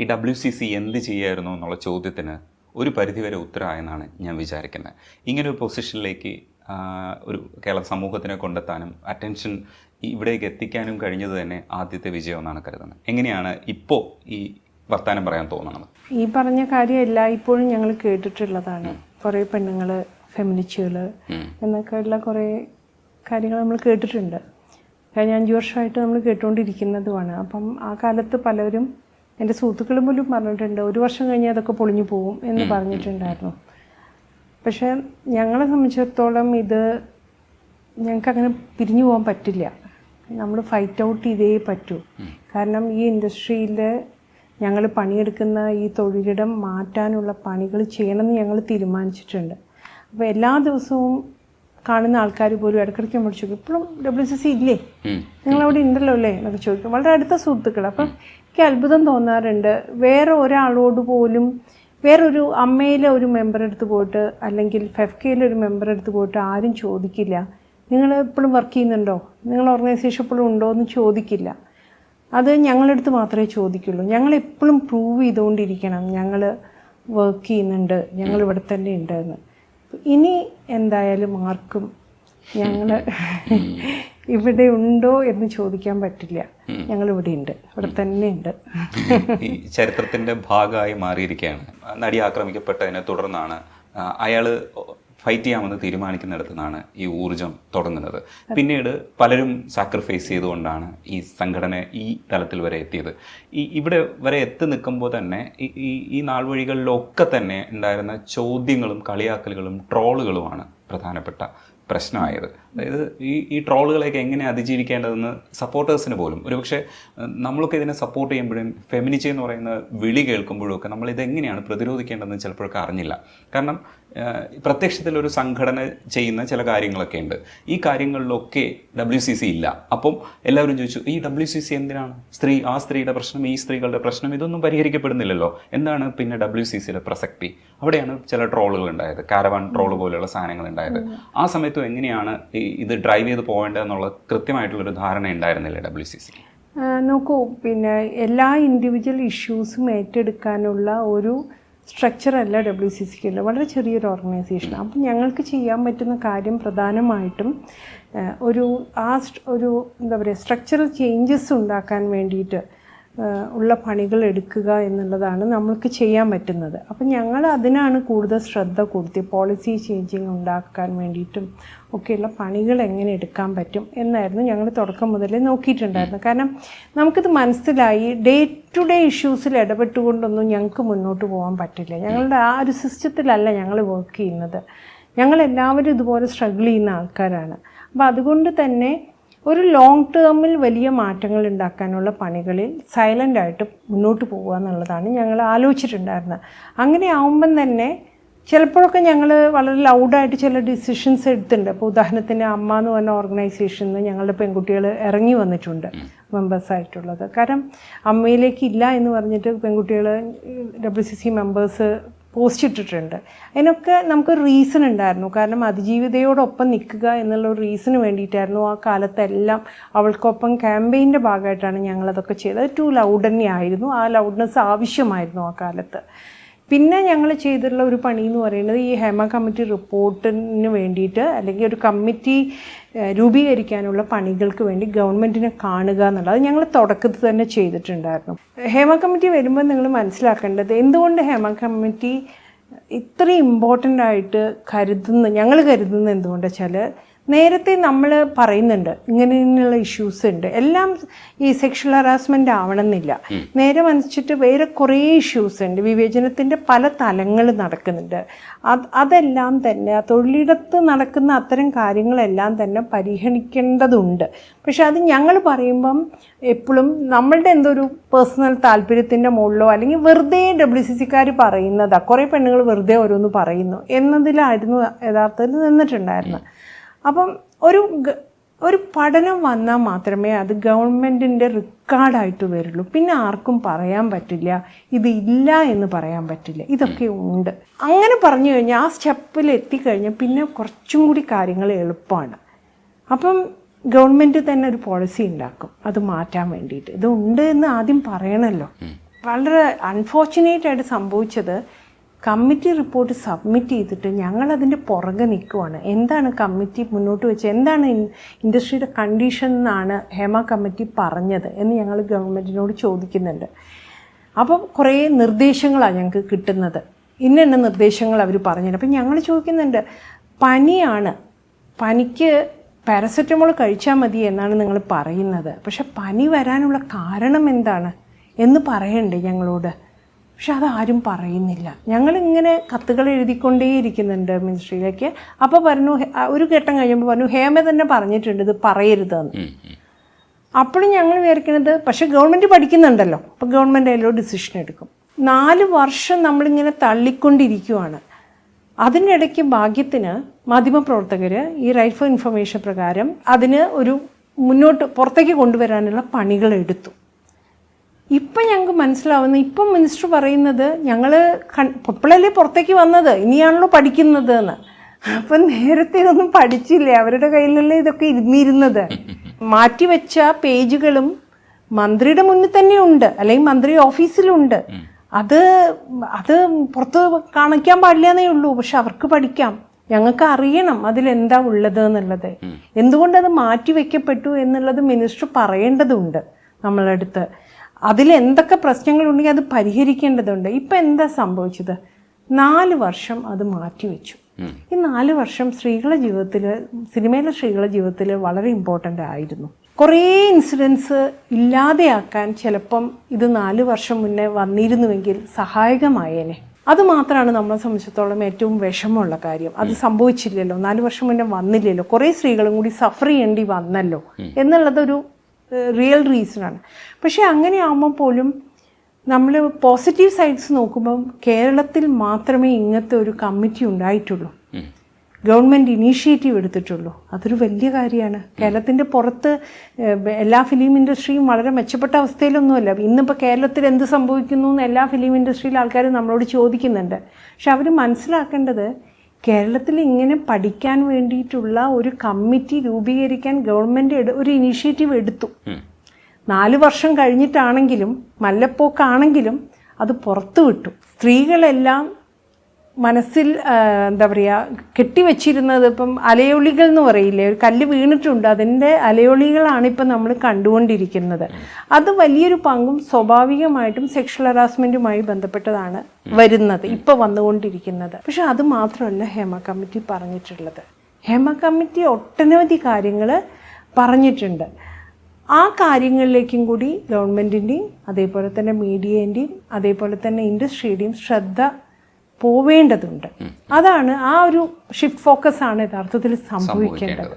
ഈ W C C എന്ത് ചെയ്യായിരുന്നു എന്നുള്ള ചോദ്യത്തിന് ഒരു പരിധിവരെ ഉത്തരമായെന്നാണ് ഞാൻ വിചാരിക്കുന്നത്. ഇങ്ങനൊരു പൊസിഷനിലേക്ക് ഒരു കേരള സമൂഹത്തിനെ കൊണ്ടെത്താനും അറ്റൻഷൻ ഇവിടേക്ക് എത്തിക്കാനും കഴിഞ്ഞത് തന്നെ ആദ്യത്തെ വിജയമെന്നാണ് കരുതുന്നത്. എങ്ങനെയാണ് ഇപ്പോൾ ഈ വർത്തമാനം പറയാൻ തോന്നുന്നത് ഈ പറഞ്ഞ കാര്യം എല്ലായ്പ്പോഴും ഞങ്ങൾ കേട്ടിട്ടുള്ളതാണ്. കുറേ പെണ്ണുങ്ങൾ ഫെമിനിസ്റ്റുകൾ എന്നൊക്കെയുള്ള കുറേ കാര്യങ്ങൾ നമ്മൾ കേട്ടിട്ടുണ്ട്. കഴിഞ്ഞ അഞ്ച് വർഷമായിട്ട് നമ്മൾ കേട്ടുകൊണ്ടിരിക്കുന്നതുമാണ്. അപ്പം ആ കാലത്ത് പലരും എന്റെ സുഹൃത്തുക്കൾ പോലും പറഞ്ഞിട്ടുണ്ട് ഒരു വർഷം കഴിഞ്ഞാൽ അതൊക്കെ പൊളിഞ്ഞു പോകും എന്ന് പറഞ്ഞിട്ടുണ്ടായിരുന്നു. പക്ഷേ ഞങ്ങളെ സംബന്ധിച്ചിടത്തോളം ഇത് ഞങ്ങൾക്ക് അങ്ങനെ പിരിഞ്ഞു പോകാൻ പറ്റില്ല. നമ്മൾ ഫൈറ്റ് ഔട്ട് ചെയ്തേ പറ്റൂ. കാരണം ഈ ഇൻഡസ്ട്രിയിൽ ഞങ്ങൾ പണിയെടുക്കുന്ന ഈ തൊഴിലിടം മാറ്റാനുള്ള പണികൾ ചെയ്യണമെന്ന് ഞങ്ങൾ തീരുമാനിച്ചിട്ടുണ്ട്. അപ്പോൾ എല്ലാ ദിവസവും കാണുന്ന ആൾക്കാർ പോലും ഇടയ്ക്കിടയ്ക്ക് നമ്മൾ ചോദിക്കും ഇപ്പോഴും ഡബ്ല്യു സി സി ഇല്ലേ? നിങ്ങളവിടെ ഉണ്ടല്ലോ അല്ലേ? എന്നൊക്കെ ചോദിക്കും. വളരെ അടുത്ത സുഹൃത്തുക്കൾ അപ്പം എനിക്ക് അത്ഭുതം തോന്നാറുണ്ട്. വേറെ ഒരാളോട് പോലും വേറൊരു അമ്മയിലെ ഒരു മെമ്പർ അടുത്ത് പോയിട്ട് അല്ലെങ്കിൽ ഫെഫ്കയിലെ ഒരു മെമ്പർ പോയിട്ട് ആരും ചോദിക്കില്ല. നിങ്ങൾ എപ്പോഴും വർക്ക് ചെയ്യുന്നുണ്ടോ? നിങ്ങൾ ഓർഗനൈസേഷൻ എപ്പോഴും ഉണ്ടോ എന്ന് ചോദിക്കില്ല. അത് ഞങ്ങളടുത്ത് മാത്രമേ ചോദിക്കുള്ളൂ. ഞങ്ങൾ എപ്പോഴും പ്രൂവ് ചെയ്തുകൊണ്ടിരിക്കണം. ഞങ്ങൾ വർക്ക് ചെയ്യുന്നുണ്ട്. ഞങ്ങൾ ഇവിടെ തന്നെ ഉണ്ടെന്ന്. ഇനി എന്തായാലും ആർക്കും ഞങ്ങൾ ഇവിടെ ഉണ്ടോ എന്ന് ചോദിക്കാൻ പറ്റില്ല. ഞങ്ങൾ ഇവിടെ ഉണ്ട്. ഇവിടെ തന്നെ ഉണ്ട്. ഈ ചരിത്രത്തിന്റെ ഭാഗമായി മാറിയിരിക്കുകയാണ്. നടി ആക്രമിക്കപ്പെട്ടതിനെ തുടർന്നാണ് അയാൾ ഫൈറ്റ് ചെയ്യാമെന്ന് തീരുമാനിക്കുന്നിടത്തു നിന്നാണ് ഈ ഊർജം തുടങ്ങുന്നത്. പിന്നീട് പലരും സാക്രിഫൈസ് ചെയ്തുകൊണ്ടാണ് ഈ സംഘടന ഈ തലത്തിൽ വരെ എത്തിയത്. ഈ ഇവിടെ വരെ എത്തി നിൽക്കുമ്പോൾ തന്നെ ഈ- ഈ നാൾ വഴികളിലൊക്കെ തന്നെ ഉണ്ടായിരുന്ന ചോദ്യങ്ങളും കളിയാക്കലുകളും ട്രോളുകളുമാണ് പ്രധാനപ്പെട്ട പ്രശ്നമായത്. അതായത് ഈ ഈ ട്രോളുകളെയൊക്കെ എങ്ങനെ അതിജീവിക്കേണ്ടതെന്ന് സപ്പോർട്ടേഴ്സിന് പോലും. ഒരുപക്ഷെ നമ്മളൊക്കെ ഇതിനെ സപ്പോർട്ട് ചെയ്യുമ്പോഴും ഫെമിനിറ്റി എന്ന് പറയുന്ന വിളി കേൾക്കുമ്പോഴും ഒക്കെ നമ്മൾ ഇതെങ്ങനെയാണ് പ്രതിരോധിക്കേണ്ടതെന്ന് ചിലപ്പോഴൊക്കെ അറിഞ്ഞില്ല. കാരണം പ്രത്യക്ഷത്തിൽ ഒരു സംഘടന ചെയ്യുന്ന ചില കാര്യങ്ങളൊക്കെ ഉണ്ട്. ഈ കാര്യങ്ങളിലൊക്കെ ഡബ്ല്യു സി സി ഇല്ല. അപ്പം എല്ലാവരും ചോദിച്ചു ഈ ഡബ്ല്യു സി സി എന്തിനാണ്? സ്ത്രീ ആ സ്ത്രീയുടെ പ്രശ്നം ഈ സ്ത്രീകളുടെ പ്രശ്നം ഇതൊന്നും പരിഹരിക്കപ്പെടുന്നില്ലല്ലോ. എന്താണ് പിന്നെ ഡബ്ല്യു സി സിയുടെ പ്രസക്തി? അവിടെയാണ് ചില ട്രോളുകൾ ഉണ്ടായത്. കാരവാൻ ട്രോൾ പോലെയുള്ള സാധനങ്ങൾ ഉണ്ടായത്. ആ സമയത്തും എങ്ങനെയാണ് ഈ ഇത് ഡ്രൈവ് ചെയ്ത് പോകേണ്ടതെന്നുള്ള കൃത്യമായിട്ടുള്ളൊരു ധാരണ ഉണ്ടായിരുന്നില്ല ഡബ്ല്യു സി സി നോക്കൂ പിന്നെ എല്ലാ ഇൻഡിവിജ്വൽ ഇഷ്യൂസും ഏറ്റെടുക്കാനുള്ള ഒരു സ്ട്രക്ചറല്ല ഡബ്ല്യു സി സിക്ക് ഉള്ളത് വളരെ ചെറിയൊരു ഓർഗനൈസേഷൻ അപ്പം ഞങ്ങൾക്ക് ചെയ്യാൻ പറ്റുന്ന കാര്യം പ്രധാനമായിട്ടും ഒരു ആ ഒരു എന്താ പറയുക സ്ട്രക്ചറൽ ചേഞ്ചസ് ഉണ്ടാക്കാൻ വേണ്ടിയിട്ട് ഉള്ള പണികൾ എടുക്കുക എന്നുള്ളതാണ് നമ്മൾക്ക് ചെയ്യാൻ പറ്റുന്നത്. അപ്പം ഞങ്ങൾ അതിനാണ് കൂടുതൽ ശ്രദ്ധ കൊടുത്തി പോളിസി ചേഞ്ചിങ് ഉണ്ടാക്കാൻ വേണ്ടിയിട്ടും ഒക്കെയുള്ള പണികൾ എങ്ങനെ എടുക്കാൻ പറ്റും എന്നായിരുന്നു ഞങ്ങൾ തുടക്കം മുതലേ നോക്കിയിട്ടുണ്ടായിരുന്നു കാരണം നമുക്കിത് മനസ്സിലായി. ഡേ ടു ഡേ ഇഷ്യൂസിൽ ഇടപെട്ടുകൊണ്ടൊന്നും ഞങ്ങൾക്ക് മുന്നോട്ട് പോകാൻ പറ്റില്ല. ഞങ്ങളുടെ ആ ഒരു സിസ്റ്റത്തിലല്ല ഞങ്ങൾ വർക്ക് ചെയ്യുന്നത്. ഞങ്ങളെല്ലാവരും ഇതുപോലെ സ്ട്രഗിൾ ചെയ്യുന്ന ആൾക്കാരാണ്. അപ്പോൾ അതുകൊണ്ട് തന്നെ ഒരു ലോങ് ടേമിൽ വലിയ മാറ്റങ്ങൾ ഉണ്ടാക്കാനുള്ള പണികളിൽ സൈലന്റായിട്ട് മുന്നോട്ട് പോകുക എന്നുള്ളതാണ് ഞങ്ങൾ ആലോചിച്ചിട്ടുണ്ടായിരുന്നത്. അങ്ങനെ ആവുമ്പം തന്നെ ചിലപ്പോഴൊക്കെ ഞങ്ങൾ വളരെ ലൗഡായിട്ട് ചില ഡിസിഷൻസ് എടുത്തിട്ടുണ്ട്. അപ്പോൾ ഉദാഹരണത്തിന് അമ്മ എന്ന് പറഞ്ഞ ഓർഗനൈസേഷനിൽ നിന്ന് ഞങ്ങളുടെ പെൺകുട്ടികൾ ഇറങ്ങി വന്നിട്ടുണ്ട് മെമ്പേഴ്സായിട്ടുള്ളത് കാരണം അമ്മയിലേക്ക് ഇല്ല എന്ന് പറഞ്ഞിട്ട് പെൺകുട്ടികൾ W C C members post ഇട്ടിട്ടുണ്ട് അതിനൊക്കെ നമുക്കൊരു റീസൺ ഉണ്ടായിരുന്നു. കാരണം അതിജീവിതയോടൊപ്പം നിൽക്കുക എന്നുള്ള ഒരു റീസണ് വേണ്ടിയിട്ടായിരുന്നു ആ കാലത്തെല്ലാം അവൾക്കൊപ്പം ക്യാമ്പയിന്റെ ഭാഗമായിട്ടാണ് ഞങ്ങളതൊക്കെ ചെയ്തത്. ടു ലൗഡ് തന്നെയായിരുന്നു. ആ ലൗഡ്നെസ് ആവശ്യമായിരുന്നു ആ കാലത്ത്. പിന്നെ ഞങ്ങൾ ചെയ്തിട്ടുള്ള ഒരു പണി എന്ന് പറയുന്നത് ഈ ഹേമ കമ്മിറ്റി റിപ്പോർട്ടിന് വേണ്ടിയിട്ട് അല്ലെങ്കിൽ ഒരു കമ്മിറ്റി രൂപീകരിക്കാനുള്ള പണികൾക്ക് വേണ്ടി ഗവൺമെന്റിനെ കാണുക എന്നുള്ളത് ഞങ്ങൾ തുടക്കത്തിൽ തന്നെ ചെയ്തിട്ടുണ്ടായിരുന്നു. ഹേമ കമ്മിറ്റി വരുമ്പോൾ നിങ്ങൾ മനസ്സിലാക്കേണ്ടത് എന്തുകൊണ്ട് ഹേമ കമ്മിറ്റി ഇത്രയും ഇമ്പോർട്ടന്റ് ആയിട്ട് കരുതുന്ന ഞങ്ങൾ കരുതുന്നത് എന്തുകൊണ്ടെന്ന് വെച്ചാൽ നേരത്തെ നമ്മൾ പറയുന്നുണ്ട് ഇങ്ങനെ ഇങ്ങനെയുള്ള ഇഷ്യൂസ് ഉണ്ട്. എല്ലാം ഈ സെക്ഷൽ ഹറാസ്മെന്റ് ആവണമെന്നില്ല. നേരെ മനസ്സിച്ചിട്ട് വേറെ കുറേ ഇഷ്യൂസ് ഉണ്ട്. വിവേചനത്തിന്റെ പല തലങ്ങൾ നടക്കുന്നുണ്ട്. അത് അതെല്ലാം തന്നെ തൊഴിലിടത്ത് നടക്കുന്ന അത്തരം കാര്യങ്ങളെല്ലാം തന്നെ പരിഗണിക്കേണ്ടതുണ്ട്. പക്ഷെ അത് ഞങ്ങൾ പറയുമ്പം എപ്പോഴും നമ്മളുടെ എന്തൊരു പേഴ്സണൽ താല്പര്യത്തിന്റെ മുകളിലോ അല്ലെങ്കിൽ വെറുതെ ഡബ്ല്യു സി സിക്കാർ പറയുന്നതാ കുറേ പെണ്ണുങ്ങൾ വെറുതെ ഓരോന്ന് പറയുന്നു എന്നതിലായിരുന്നു യഥാർത്ഥത്തിൽ നിന്നിട്ടുണ്ടായിരുന്നത്. അപ്പം ഒരു ഒരു പഠനം വന്നാൽ മാത്രമേ അത് ഗവൺമെന്റിന്റെ റെക്കാർഡായിട്ട് വരുള്ളൂ. പിന്നെ ആർക്കും പറയാൻ പറ്റില്ല ഇത് ഇല്ല എന്ന് പറയാൻ പറ്റില്ല. ഇതൊക്കെ ഉണ്ട്. അങ്ങനെ പറഞ്ഞു കഴിഞ്ഞാൽ ആ സ്റ്റെപ്പിൽ എത്തിക്കഴിഞ്ഞാൽ പിന്നെ കുറച്ചും കൂടി കാര്യങ്ങൾ എളുപ്പമാണ്. അപ്പം ഗവൺമെന്റ് തന്നെ ഒരു പോളിസി ഉണ്ടാക്കും. അത് മാറ്റാൻ വേണ്ടിയിട്ട്. ഇത് ഉണ്ട് എന്ന് ആദ്യം പറയണമല്ലോ വളരെ അൺഫോർച്ചുനേറ്റ് ആയിട്ട് സംഭവിച്ചത് കമ്മിറ്റി റിപ്പോർട്ട് സബ്മിറ്റ് ചെയ്തിട്ട് ഞങ്ങൾ അതിന്റെ പുറകെ നിൽക്കുവാണ്. എന്താണ് കമ്മിറ്റി മുന്നോട്ട് വെച്ച് എന്താണ് ഇൻഡസ്ട്രിയുടെ കണ്ടീഷൻ എന്നാണ് ഹേമ കമ്മിറ്റി പറഞ്ഞത് എന്ന് ഞങ്ങൾ ഗവൺമെന്റിനോട് ചോദിക്കുന്നുണ്ട്. അപ്പം കുറേ നിർദ്ദേശങ്ങളാണ് ഞങ്ങൾക്ക് കിട്ടുന്നത്. ഇന്ന നിർദ്ദേശങ്ങൾ അവർ പറഞ്ഞത് അപ്പം ഞങ്ങൾ ചോദിക്കുന്നുണ്ട് പനിയാണ്. പനിക്ക് പാരസെറ്റമോൾ കഴിച്ചാൽ മതി എന്നാണ് നിങ്ങൾ പറയുന്നത്. പക്ഷെ പനി വരാനുള്ള കാരണം എന്താണ് എന്ന് പറയണ്ടേ ഞങ്ങളോട്? പക്ഷെ അതാരും പറയുന്നില്ല. ഞങ്ങളിങ്ങനെ കത്തുകൾ എഴുതിക്കൊണ്ടേയിരിക്കുന്നുണ്ട് മിനിസ്ട്രിയിലേക്ക്. അപ്പോൾ പറഞ്ഞു ഒരു ഘട്ടം കഴിയുമ്പോൾ പറഞ്ഞു ഹേമ തന്നെ പറഞ്ഞിട്ടുണ്ട് ഇത് പറയരുതെന്ന്. അപ്പോഴും ഞങ്ങൾ വിചാരിക്കുന്നത് പക്ഷെ ഗവൺമെന്റ് പഠിക്കുന്നുണ്ടല്ലോ. അപ്പോൾ ഗവൺമെന്റ് അതിലോ ഡിസിഷൻ എടുക്കും. നാല് വർഷം നമ്മളിങ്ങനെ തള്ളിക്കൊണ്ടിരിക്കുവാണ്. അതിനിടയ്ക്ക് ഭാഗ്യത്തിന് മാധ്യമപ്രവർത്തകർ ഈ റൈറ്റ് ഫോർ ഇൻഫർമേഷൻ പ്രകാരം അതിന് ഒരു മുന്നോട്ട് പുറത്തേക്ക് കൊണ്ടുവരാനുള്ള പണികൾ എടുത്തു ഇപ്പം ഞങ്ങൾക്ക് മനസ്സിലാവുന്ന. ഇപ്പം മിനിസ്റ്റർ പറയുന്നത് ഞങ്ങൾ കൺ ഇപ്പോഴല്ലേ പുറത്തേക്ക് വന്നത്? ഇനിയാണല്ലോ പഠിക്കുന്നത് എന്ന്. അപ്പം നേരത്തെ ഒന്നും പഠിച്ചില്ല? അവരുടെ കയ്യിലല്ലേ ഇതൊക്കെ ഇരുന്നിരുന്നത്. മാറ്റിവെച്ച പേജുകളും മന്ത്രിയുടെ മുന്നിൽ തന്നെ ഉണ്ട്. അല്ലെങ്കിൽ മന്ത്രി ഓഫീസിലുണ്ട്. അത് അത് പുറത്ത് കാണിക്കാൻ പാടില്ലെന്നേ ഉള്ളൂ. പക്ഷെ അവർക്ക് പഠിക്കാം. ഞങ്ങൾക്ക് അറിയണം അതിലെന്താ ഉള്ളത് എന്നുള്ളത്. എന്തുകൊണ്ടത് മാറ്റി വെക്കപ്പെട്ടു എന്നുള്ളത് മിനിസ്റ്റർ പറയേണ്ടതുണ്ട് നമ്മളടുത്ത്. അതിൽ എന്തൊക്കെ പ്രശ്നങ്ങളുണ്ടെങ്കിൽ അത് പരിഹരിക്കേണ്ടതുണ്ട്. ഇപ്പം എന്താ സംഭവിച്ചത്? നാല് വർഷം അത് മാറ്റിവെച്ചു. ഈ നാല് വർഷം സ്ത്രീകളുടെ ജീവിതത്തിൽ സിനിമയിലെ സ്ത്രീകളുടെ ജീവിതത്തിൽ വളരെ ഇമ്പോർട്ടന്റ് ആയിരുന്നു. കുറേ ഇൻസിഡൻസ് ഇല്ലാതെയാക്കാൻ ചിലപ്പം ഇത് നാല് വർഷം മുന്നേ വന്നിരുന്നുവെങ്കിൽ സഹായകമായേനെ. അത് മാത്രമാണ് നമ്മളെ സംബന്ധിച്ചിടത്തോളം ഏറ്റവും വിഷമമുള്ള കാര്യം. അത് സംഭവിച്ചില്ലല്ലോ. നാല് വർഷം മുന്നേ വന്നില്ലല്ലോ. കുറേ സ്ത്രീകളും കൂടി സഫർ ചെയ്യേണ്ടി വന്നല്ലോ. എന്നുള്ളതൊരു റിയൽ റീസണാണ് പക്ഷേ അങ്ങനെ ആകുമ്പോൾ പോലും നമ്മൾ പോസിറ്റീവ് സൈഡ്സ് നോക്കുമ്പം കേരളത്തിൽ മാത്രമേ ഇങ്ങനത്തെ ഒരു കമ്മിറ്റി ഉണ്ടായിട്ടുള്ളൂ. ഗവൺമെന്റ് ഇനീഷ്യേറ്റീവ് എടുത്തിട്ടുള്ളൂ. അതൊരു വലിയ കാര്യമാണ്. കേരളത്തിന്റെ പുറത്ത് എല്ലാ ഫിലിം ഇൻഡസ്ട്രിയും വളരെ മെച്ചപ്പെട്ട അവസ്ഥയിലൊന്നുമല്ല. ഇന്നിപ്പോൾ കേരളത്തിൽ എന്ത് സംഭവിക്കുന്നു എന്ന് എല്ലാ ഫിലിം ഇൻഡസ്ട്രിയിലെ ആൾക്കാർ നമ്മളോട് ചോദിക്കുന്നുണ്ട്. പക്ഷെ അവർ മനസ്സിലാക്കേണ്ടത് കേരളത്തിൽ ഇങ്ങനെ പഠിക്കാൻ വേണ്ടിയിട്ടുള്ള ഒരു കമ്മിറ്റി രൂപീകരിക്കാൻ ഗവൺമെന്റ് ഒരു ഇനീഷ്യേറ്റീവ് എടുത്തു. നാല് വർഷം കഴിഞ്ഞിട്ടാണെങ്കിലും മല്ലപ്പോക്കാണെങ്കിലും അത് പുറത്തു വിട്ടു സ്ത്രീകളെല്ലാം മനസ്സിൽ എന്താ പറയുക കെട്ടിവെച്ചിരുന്നത് ഇപ്പം അലയൊളികൾ എന്ന് പറയില്ലേ? ഒരു കല്ല് വീണിട്ടുണ്ട് അതിന്റെ അലയൊളികളാണ് ഇപ്പം നമ്മൾ കണ്ടുകൊണ്ടിരിക്കുന്നത്. അത് വലിയൊരു പങ്കും സ്വാഭാവികമായിട്ടും സെക്ഷൽ ഹറാസ്മെന്റുമായി ബന്ധപ്പെട്ടതാണ് വരുന്നത് ഇപ്പോൾ വന്നുകൊണ്ടിരിക്കുന്നത്. പക്ഷെ അത് മാത്രമല്ല ഹേമ കമ്മിറ്റി പറഞ്ഞിട്ടുള്ളത്. ഹേമ കമ്മിറ്റി ഒട്ടനവധി കാര്യങ്ങൾ പറഞ്ഞിട്ടുണ്ട്. ആ കാര്യങ്ങളിലേക്കും കൂടി ഗവൺമെന്റിന്റെയും അതേപോലെ തന്നെ മീഡിയേന്റെയും അതേപോലെ തന്നെ ഇൻഡസ്ട്രിയുടെയും ശ്രദ്ധ പോവേണ്ടതുണ്ട്. അതാണ് ആ ഒരു ഷിഫ്റ്റ് ഫോക്കസ് ആണ് യഥാർത്ഥത്തിൽ സംഭവിക്കേണ്ടത്.